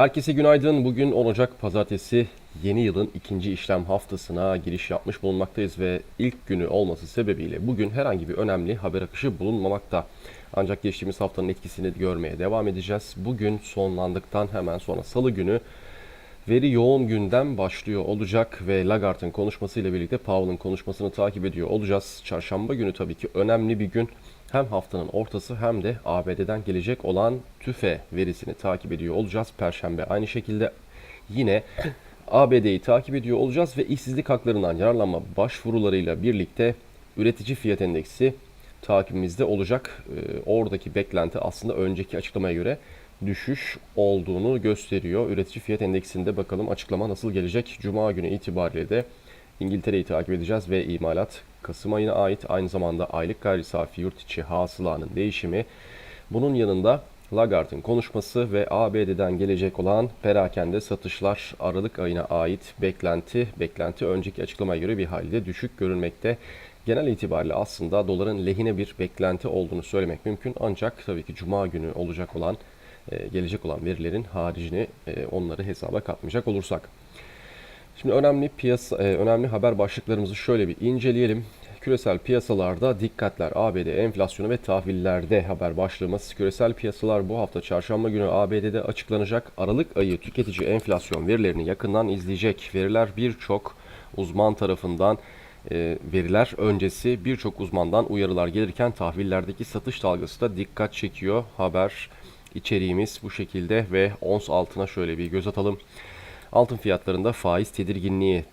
Herkese günaydın. Bugün 10 Ocak Pazartesi yeni yılın ikinci işlem haftasına giriş yapmış bulunmaktayız ve ilk günü olması sebebiyle bugün herhangi bir önemli haber akışı bulunmamakta. Ancak geçtiğimiz haftanın etkisini görmeye devam edeceğiz. Bugün sonlandıktan hemen sonra salı günü veri yoğun gündem başlıyor olacak ve Lagarde'ın konuşmasıyla birlikte Powell'ın konuşmasını takip ediyor olacağız. Çarşamba günü tabii ki önemli bir gün. Hem haftanın ortası hem de ABD'den gelecek olan TÜFE verisini takip ediyor olacağız. Perşembe aynı şekilde yine ABD'yi takip ediyor olacağız ve işsizlik haklarından yararlanma başvurularıyla birlikte üretici fiyat endeksi takibimizde olacak. Ee, oradaki beklenti aslında önceki açıklamaya göre düşüş olduğunu gösteriyor. Üretici fiyat endeksinde bakalım açıklama nasıl gelecek. Cuma günü itibariyle de İngiltere'yi takip edeceğiz ve imalat Kasım ayına ait aynı zamanda aylık gayri safi yurt içi hasılanın değişimi. Bunun yanında Lagarde'ın konuşması ve ABD'den gelecek olan perakende satışlar Aralık ayına ait beklenti, beklenti önceki açıklamaya göre bir halde düşük görünmekte. Genel itibariyle aslında doların lehine bir beklenti olduğunu söylemek mümkün ancak tabii ki cuma günü olacak olan e, gelecek olan verilerin haricini e, onları hesaba katmayacak olursak. Şimdi önemli piyasa e, önemli haber başlıklarımızı şöyle bir inceleyelim. Küresel piyasalarda dikkatler ABD enflasyonu ve tahvillerde haber başlığımız. Küresel piyasalar bu hafta çarşamba günü ABD'de açıklanacak Aralık ayı tüketici enflasyon verilerini yakından izleyecek. Veriler birçok uzman tarafından e, veriler öncesi birçok uzmandan uyarılar gelirken tahvillerdeki satış dalgası da dikkat çekiyor. Haber içeriğimiz bu şekilde ve ons altına şöyle bir göz atalım. Altın fiyatlarında faiz tedirginliği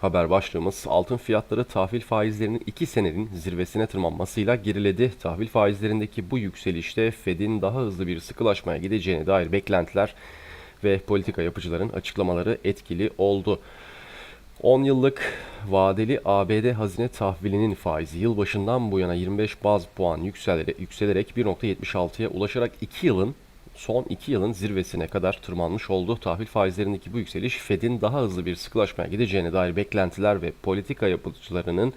haber başlığımız altın fiyatları tahvil faizlerinin 2 senenin zirvesine tırmanmasıyla geriledi. Tahvil faizlerindeki bu yükselişte Fed'in daha hızlı bir sıkılaşmaya gideceğine dair beklentiler ve politika yapıcıların açıklamaları etkili oldu. 10 yıllık vadeli ABD hazine tahvilinin faizi yılbaşından bu yana 25 baz puan yükselerek, yükselerek 1.76'ya ulaşarak 2 yılın son 2 yılın zirvesine kadar tırmanmış oldu. Tahvil faizlerindeki bu yükseliş Fed'in daha hızlı bir sıkılaşmaya gideceğine dair beklentiler ve politika yapıcılarının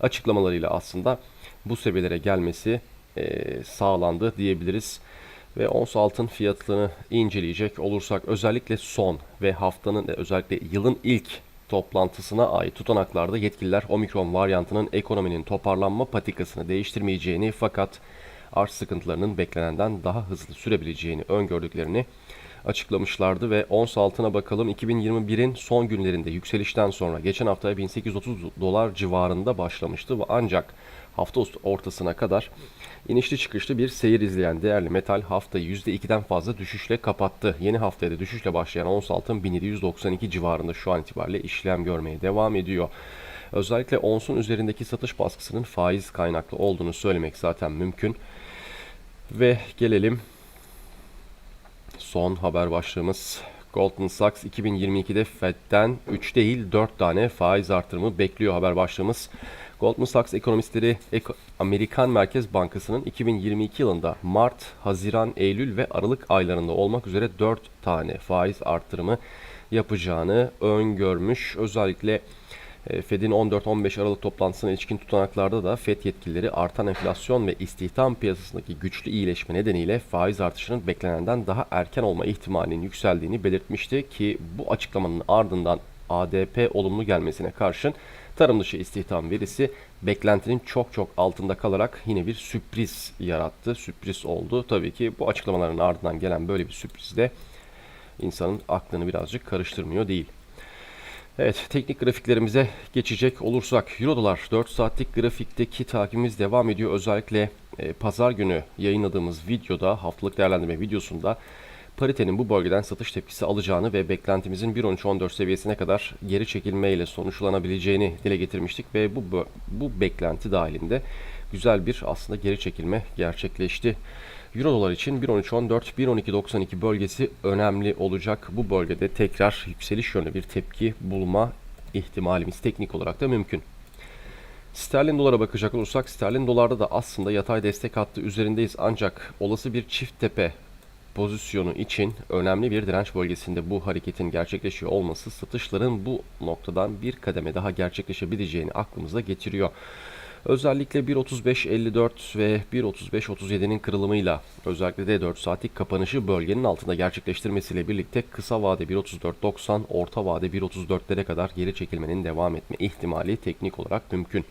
açıklamalarıyla aslında bu seviyelere gelmesi e, sağlandı diyebiliriz. Ve ons altın fiyatını inceleyecek olursak özellikle son ve haftanın özellikle yılın ilk toplantısına ait tutanaklarda yetkililer omikron varyantının ekonominin toparlanma patikasını değiştirmeyeceğini fakat arz sıkıntılarının beklenenden daha hızlı sürebileceğini öngördüklerini açıklamışlardı ve ons altına bakalım 2021'in son günlerinde yükselişten sonra geçen haftaya 1830 dolar civarında başlamıştı ve ancak hafta ortasına kadar inişli çıkışlı bir seyir izleyen değerli metal haftayı %2'den fazla düşüşle kapattı. Yeni haftaya da düşüşle başlayan ons altın 1792 civarında şu an itibariyle işlem görmeye devam ediyor. Özellikle onsun üzerindeki satış baskısının faiz kaynaklı olduğunu söylemek zaten mümkün. Ve gelelim son haber başlığımız. Goldman Sachs 2022'de Fed'den 3 değil 4 tane faiz artırımı bekliyor haber başlığımız. Goldman Sachs ekonomistleri Amerikan Merkez Bankası'nın 2022 yılında Mart, Haziran, Eylül ve Aralık aylarında olmak üzere 4 tane faiz artırımı yapacağını öngörmüş. Özellikle Fed'in 14-15 Aralık toplantısına ilişkin tutanaklarda da Fed yetkilileri artan enflasyon ve istihdam piyasasındaki güçlü iyileşme nedeniyle faiz artışının beklenenden daha erken olma ihtimalinin yükseldiğini belirtmişti ki bu açıklamanın ardından ADP olumlu gelmesine karşın tarım dışı istihdam verisi beklentinin çok çok altında kalarak yine bir sürpriz yarattı. Sürpriz oldu. Tabii ki bu açıklamaların ardından gelen böyle bir sürpriz de insanın aklını birazcık karıştırmıyor değil. Evet teknik grafiklerimize geçecek olursak Euro dolar 4 saatlik grafikteki takibimiz devam ediyor. Özellikle e, pazar günü yayınladığımız videoda haftalık değerlendirme videosunda paritenin bu bölgeden satış tepkisi alacağını ve beklentimizin 1.13.14 seviyesine kadar geri çekilmeyle sonuçlanabileceğini dile getirmiştik ve bu bu beklenti dahilinde güzel bir aslında geri çekilme gerçekleşti. Euro dolar için 1.13.14, 1.12.92 bölgesi önemli olacak. Bu bölgede tekrar yükseliş yönlü bir tepki bulma ihtimalimiz teknik olarak da mümkün. Sterlin dolara bakacak olursak sterlin dolarda da aslında yatay destek hattı üzerindeyiz ancak olası bir çift tepe pozisyonu için önemli bir direnç bölgesinde bu hareketin gerçekleşiyor olması satışların bu noktadan bir kademe daha gerçekleşebileceğini aklımıza getiriyor. Özellikle 1.35.54 ve 1.35.37'nin kırılımıyla özellikle de 4 saatlik kapanışı bölgenin altında gerçekleştirmesiyle birlikte kısa vade 1.34.90, orta vade 1.34'lere kadar geri çekilmenin devam etme ihtimali teknik olarak mümkün.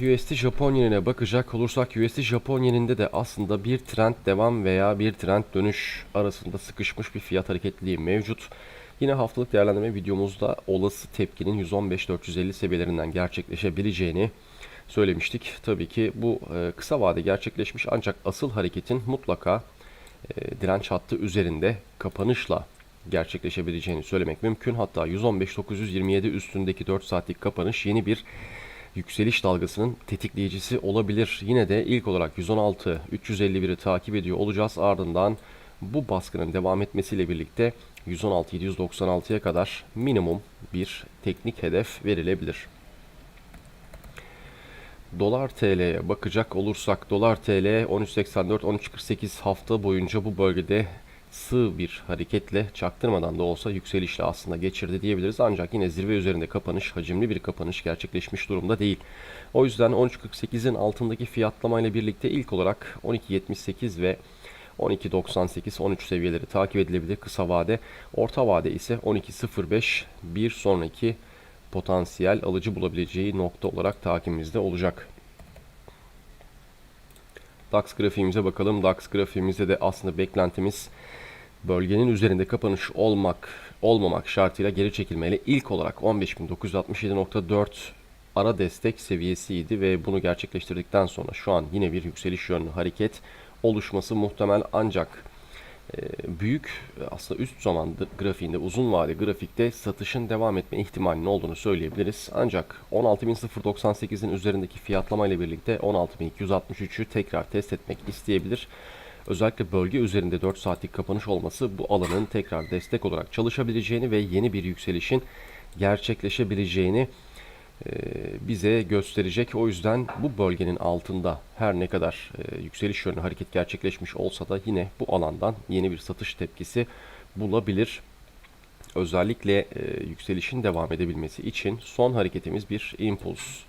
USD Japon yenine bakacak olursak USD Japon yeninde de aslında bir trend devam veya bir trend dönüş arasında sıkışmış bir fiyat hareketliliği mevcut. Yine haftalık değerlendirme videomuzda olası tepkinin 115-450 seviyelerinden gerçekleşebileceğini söylemiştik. Tabii ki bu e, kısa vade gerçekleşmiş ancak asıl hareketin mutlaka e, direnç hattı üzerinde kapanışla gerçekleşebileceğini söylemek mümkün. Hatta 115-927 üstündeki 4 saatlik kapanış yeni bir yükseliş dalgasının tetikleyicisi olabilir. Yine de ilk olarak 116 351'i takip ediyor olacağız. Ardından bu baskının devam etmesiyle birlikte 116 796'ya kadar minimum bir teknik hedef verilebilir. Dolar TL'ye bakacak olursak dolar TL 13.84-13.48 hafta boyunca bu bölgede sığ bir hareketle çaktırmadan da olsa yükselişle aslında geçirdi diyebiliriz. Ancak yine zirve üzerinde kapanış, hacimli bir kapanış gerçekleşmiş durumda değil. O yüzden 13.48'in altındaki fiyatlamayla birlikte ilk olarak 12.78 ve 12.98-13 seviyeleri takip edilebilir kısa vade. Orta vade ise 12.05 bir sonraki potansiyel alıcı bulabileceği nokta olarak takibimizde olacak. DAX grafiğimize bakalım. DAX grafiğimizde de aslında beklentimiz bölgenin üzerinde kapanış olmak olmamak şartıyla geri çekilmeyle ilk olarak 15.967.4 ara destek seviyesiydi ve bunu gerçekleştirdikten sonra şu an yine bir yükseliş yönlü hareket oluşması muhtemel ancak e, büyük aslında üst zaman grafiğinde uzun vade grafikte satışın devam etme ihtimalinin olduğunu söyleyebiliriz. Ancak 16.098'in üzerindeki fiyatlama ile birlikte 16.263'ü tekrar test etmek isteyebilir. Özellikle bölge üzerinde 4 saatlik kapanış olması bu alanın tekrar destek olarak çalışabileceğini ve yeni bir yükselişin gerçekleşebileceğini e, bize gösterecek. O yüzden bu bölgenin altında her ne kadar e, yükseliş yönlü hareket gerçekleşmiş olsa da yine bu alandan yeni bir satış tepkisi bulabilir. Özellikle e, yükselişin devam edebilmesi için son hareketimiz bir impuls.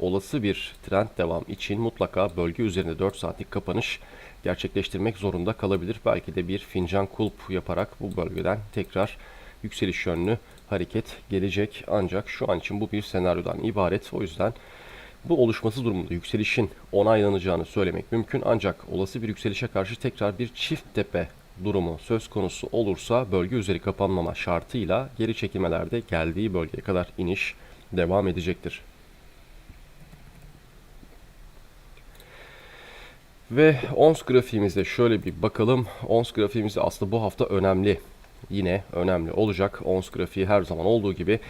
Olası bir trend devam için mutlaka bölge üzerinde 4 saatlik kapanış gerçekleştirmek zorunda kalabilir. Belki de bir fincan kulp yaparak bu bölgeden tekrar yükseliş yönlü hareket gelecek. Ancak şu an için bu bir senaryodan ibaret. O yüzden bu oluşması durumunda yükselişin onaylanacağını söylemek mümkün. Ancak olası bir yükselişe karşı tekrar bir çift tepe durumu söz konusu olursa bölge üzeri kapanmama şartıyla geri çekilmelerde geldiği bölgeye kadar iniş devam edecektir. Ve ons grafiğimize şöyle bir bakalım. Ons grafiğimizde aslında bu hafta önemli. Yine önemli olacak. Ons grafiği her zaman olduğu gibi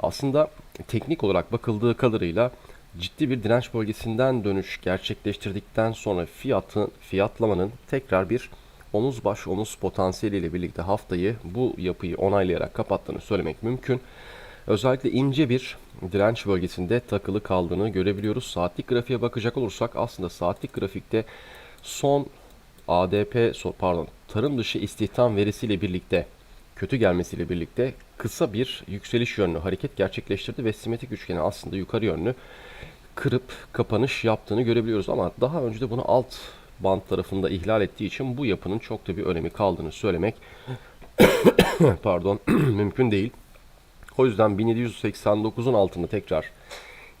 aslında teknik olarak bakıldığı kadarıyla ciddi bir direnç bölgesinden dönüş gerçekleştirdikten sonra fiyatın fiyatlamanın tekrar bir omuz baş omuz potansiyeliyle birlikte haftayı bu yapıyı onaylayarak kapattığını söylemek mümkün. Özellikle ince bir direnç bölgesinde takılı kaldığını görebiliyoruz. Saatlik grafiğe bakacak olursak aslında saatlik grafikte son ADP pardon tarım dışı istihdam verisiyle birlikte kötü gelmesiyle birlikte kısa bir yükseliş yönlü hareket gerçekleştirdi ve simetrik üçgeni aslında yukarı yönlü kırıp kapanış yaptığını görebiliyoruz ama daha önce de bunu alt band tarafında ihlal ettiği için bu yapının çok da bir önemi kaldığını söylemek pardon mümkün değil. O yüzden 1789'un altında tekrar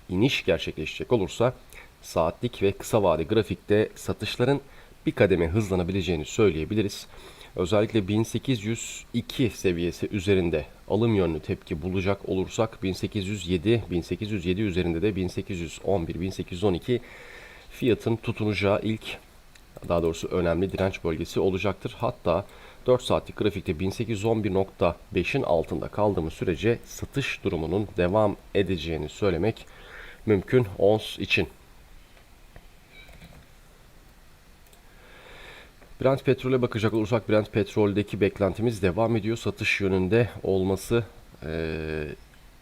iniş gerçekleşecek olursa saatlik ve kısa vade grafikte satışların bir kademe hızlanabileceğini söyleyebiliriz. Özellikle 1802 seviyesi üzerinde alım yönlü tepki bulacak olursak 1807, 1807 üzerinde de 1811, 1812 fiyatın tutunacağı ilk daha doğrusu önemli direnç bölgesi olacaktır. Hatta 4 saatlik grafikte 1811.5'in altında kaldığımız sürece satış durumunun devam edeceğini söylemek mümkün ons için. Brent petrole bakacak olursak Brent petroldeki beklentimiz devam ediyor. Satış yönünde olması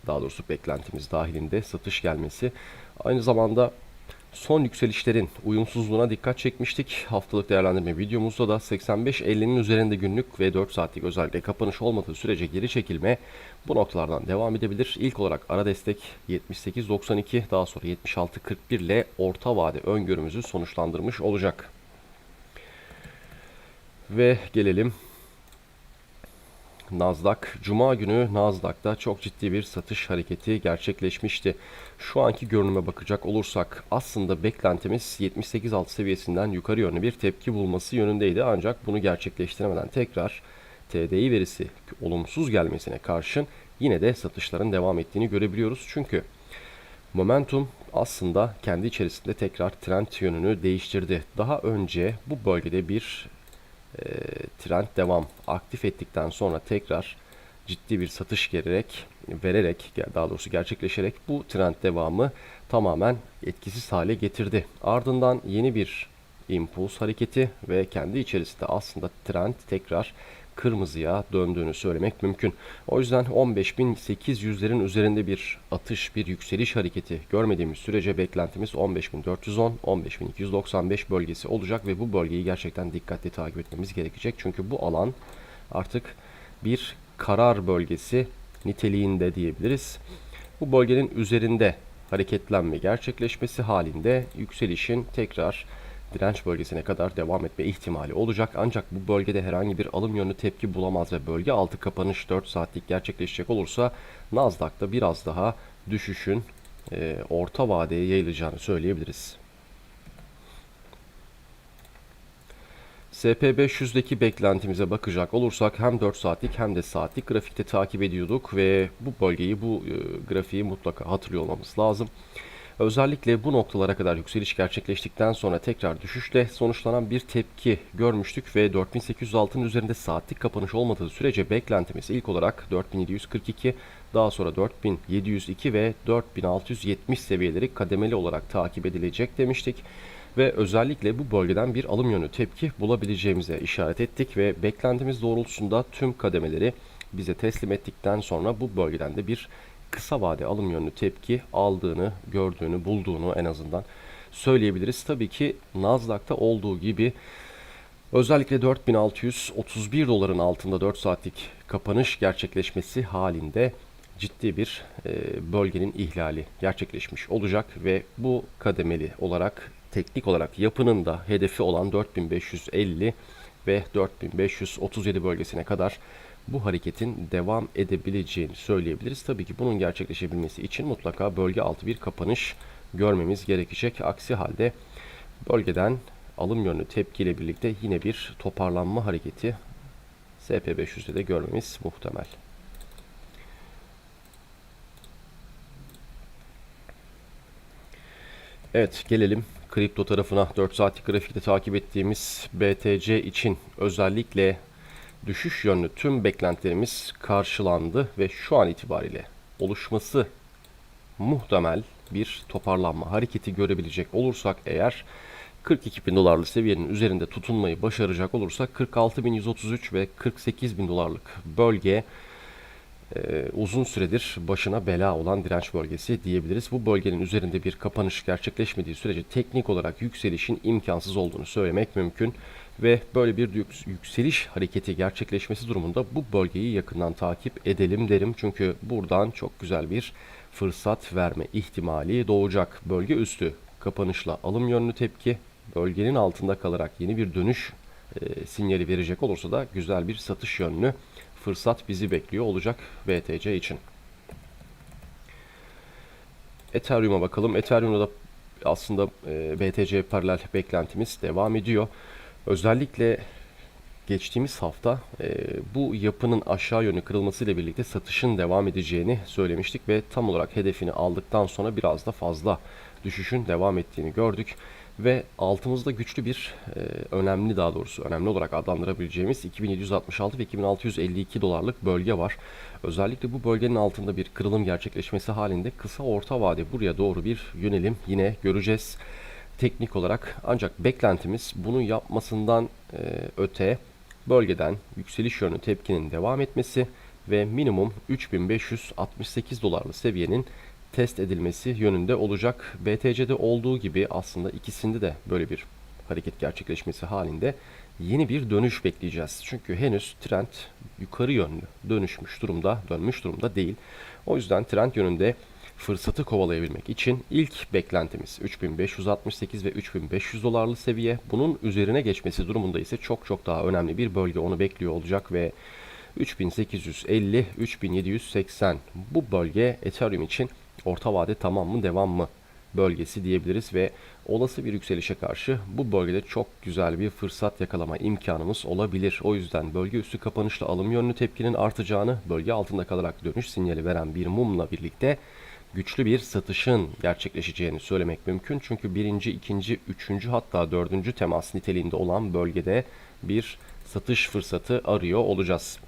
daha doğrusu beklentimiz dahilinde satış gelmesi. Aynı zamanda Son yükselişlerin uyumsuzluğuna dikkat çekmiştik. Haftalık değerlendirme videomuzda da 85.50'nin üzerinde günlük ve 4 saatlik özellikle kapanış olmadığı sürece geri çekilme bu noktalardan devam edebilir. İlk olarak ara destek 78.92 daha sonra 76.41 ile orta vade öngörümüzü sonuçlandırmış olacak. Ve gelelim Nasdaq. Cuma günü Nasdaq'ta çok ciddi bir satış hareketi gerçekleşmişti. Şu anki görünüme bakacak olursak aslında beklentimiz 78.6 seviyesinden yukarı yönlü bir tepki bulması yönündeydi. Ancak bunu gerçekleştiremeden tekrar TDI verisi olumsuz gelmesine karşın yine de satışların devam ettiğini görebiliyoruz. Çünkü momentum aslında kendi içerisinde tekrar trend yönünü değiştirdi. Daha önce bu bölgede bir e, trend devam aktif ettikten sonra tekrar ciddi bir satış gererek vererek daha doğrusu gerçekleşerek bu trend devamı tamamen etkisiz hale getirdi. Ardından yeni bir impuls hareketi ve kendi içerisinde aslında trend tekrar kırmızıya döndüğünü söylemek mümkün. O yüzden 15.800'lerin üzerinde bir atış, bir yükseliş hareketi görmediğimiz sürece beklentimiz 15.410, 15.295 bölgesi olacak ve bu bölgeyi gerçekten dikkatli takip etmemiz gerekecek. Çünkü bu alan artık bir karar bölgesi niteliğinde diyebiliriz. Bu bölgenin üzerinde hareketlenme gerçekleşmesi halinde yükselişin tekrar direnç bölgesine kadar devam etme ihtimali olacak. Ancak bu bölgede herhangi bir alım yönlü tepki bulamaz ve bölge altı kapanış 4 saatlik gerçekleşecek olursa Nasdaq'ta biraz daha düşüşün e, orta vadeye yayılacağını söyleyebiliriz. SP500'deki beklentimize bakacak olursak hem 4 saatlik hem de saatlik grafikte takip ediyorduk ve bu bölgeyi bu e, grafiği mutlaka hatırlıyor olmamız lazım. Özellikle bu noktalara kadar yükseliş gerçekleştikten sonra tekrar düşüşle sonuçlanan bir tepki görmüştük ve 4806'ın üzerinde saatlik kapanış olmadığı sürece beklentimiz ilk olarak 4742, daha sonra 4702 ve 4670 seviyeleri kademeli olarak takip edilecek demiştik. Ve özellikle bu bölgeden bir alım yönü tepki bulabileceğimize işaret ettik ve beklentimiz doğrultusunda tüm kademeleri bize teslim ettikten sonra bu bölgeden de bir kısa vade alım yönlü tepki aldığını, gördüğünü, bulduğunu en azından söyleyebiliriz. Tabii ki Nasdaq'ta olduğu gibi özellikle 4631 doların altında 4 saatlik kapanış gerçekleşmesi halinde ciddi bir e, bölgenin ihlali gerçekleşmiş olacak ve bu kademeli olarak teknik olarak yapının da hedefi olan 4550 ve 4537 bölgesine kadar bu hareketin devam edebileceğini söyleyebiliriz. Tabii ki bunun gerçekleşebilmesi için mutlaka bölge altı bir kapanış görmemiz gerekecek. Aksi halde bölgeden alım yönlü tepkiyle birlikte yine bir toparlanma hareketi SP500'de de görmemiz muhtemel. Evet gelelim kripto tarafına 4 saatlik grafikte takip ettiğimiz BTC için özellikle düşüş yönlü tüm beklentilerimiz karşılandı ve şu an itibariyle oluşması muhtemel bir toparlanma hareketi görebilecek olursak eğer 42 bin dolarlı seviyenin üzerinde tutunmayı başaracak olursak 46.133 ve 48 bin dolarlık bölge e, uzun süredir başına bela olan direnç bölgesi diyebiliriz. Bu bölgenin üzerinde bir kapanış gerçekleşmediği sürece teknik olarak yükselişin imkansız olduğunu söylemek mümkün ve böyle bir yükseliş hareketi gerçekleşmesi durumunda bu bölgeyi yakından takip edelim derim. Çünkü buradan çok güzel bir fırsat verme ihtimali doğacak. Bölge üstü kapanışla alım yönlü tepki, bölgenin altında kalarak yeni bir dönüş e, sinyali verecek olursa da güzel bir satış yönlü fırsat bizi bekliyor olacak BTC için. Ethereum'a bakalım. Ethereum'da da aslında e, BTC paralel beklentimiz devam ediyor. Özellikle geçtiğimiz hafta e, bu yapının aşağı yönlü kırılmasıyla birlikte satışın devam edeceğini söylemiştik ve tam olarak hedefini aldıktan sonra biraz da fazla düşüşün devam ettiğini gördük ve altımızda güçlü bir e, önemli daha doğrusu önemli olarak adlandırabileceğimiz 2766 ve 2652 dolarlık bölge var. Özellikle bu bölgenin altında bir kırılım gerçekleşmesi halinde kısa orta vade buraya doğru bir yönelim yine göreceğiz teknik olarak ancak beklentimiz bunu yapmasından e, öte bölgeden yükseliş yönlü tepkinin devam etmesi ve minimum 3568 dolarlı seviyenin test edilmesi yönünde olacak. BTC'de olduğu gibi aslında ikisinde de böyle bir hareket gerçekleşmesi halinde yeni bir dönüş bekleyeceğiz. Çünkü henüz trend yukarı yönlü dönüşmüş durumda, dönmüş durumda değil. O yüzden trend yönünde fırsatı kovalayabilmek için ilk beklentimiz 3568 ve 3500 dolarlı seviye. Bunun üzerine geçmesi durumunda ise çok çok daha önemli bir bölge onu bekliyor olacak ve 3850 3780 bu bölge Ethereum için orta vade tamam mı devam mı bölgesi diyebiliriz ve olası bir yükselişe karşı bu bölgede çok güzel bir fırsat yakalama imkanımız olabilir. O yüzden bölge üstü kapanışla alım yönlü tepkinin artacağını, bölge altında kalarak dönüş sinyali veren bir mumla birlikte güçlü bir satışın gerçekleşeceğini söylemek mümkün. Çünkü birinci, ikinci, üçüncü hatta dördüncü temas niteliğinde olan bölgede bir satış fırsatı arıyor olacağız.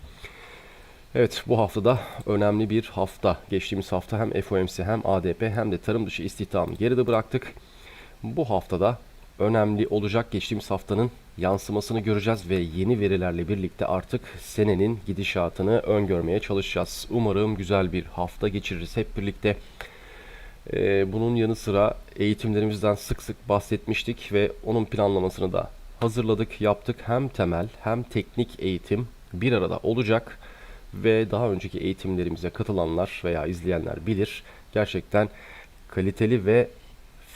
Evet bu haftada önemli bir hafta. Geçtiğimiz hafta hem FOMC hem ADP hem de tarım dışı istihdamı geride bıraktık. Bu haftada önemli olacak geçtiğimiz haftanın yansımasını göreceğiz ve yeni verilerle birlikte artık senenin gidişatını öngörmeye çalışacağız. Umarım güzel bir hafta geçiririz hep birlikte. Ee, bunun yanı sıra eğitimlerimizden sık sık bahsetmiştik ve onun planlamasını da hazırladık, yaptık. Hem temel hem teknik eğitim bir arada olacak ve daha önceki eğitimlerimize katılanlar veya izleyenler bilir. Gerçekten kaliteli ve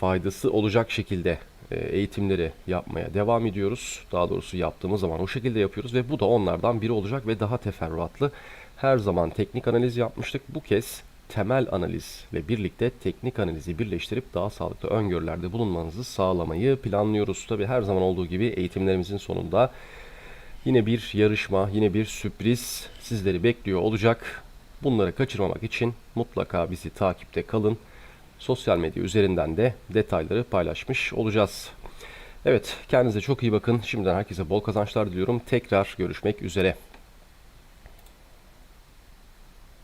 faydası olacak şekilde eğitimleri yapmaya devam ediyoruz. Daha doğrusu yaptığımız zaman o şekilde yapıyoruz ve bu da onlardan biri olacak ve daha teferruatlı. Her zaman teknik analiz yapmıştık. Bu kez temel analizle birlikte teknik analizi birleştirip daha sağlıklı öngörülerde bulunmanızı sağlamayı planlıyoruz. Tabi her zaman olduğu gibi eğitimlerimizin sonunda Yine bir yarışma, yine bir sürpriz sizleri bekliyor olacak. Bunları kaçırmamak için mutlaka bizi takipte kalın. Sosyal medya üzerinden de detayları paylaşmış olacağız. Evet, kendinize çok iyi bakın. Şimdiden herkese bol kazançlar diliyorum. Tekrar görüşmek üzere.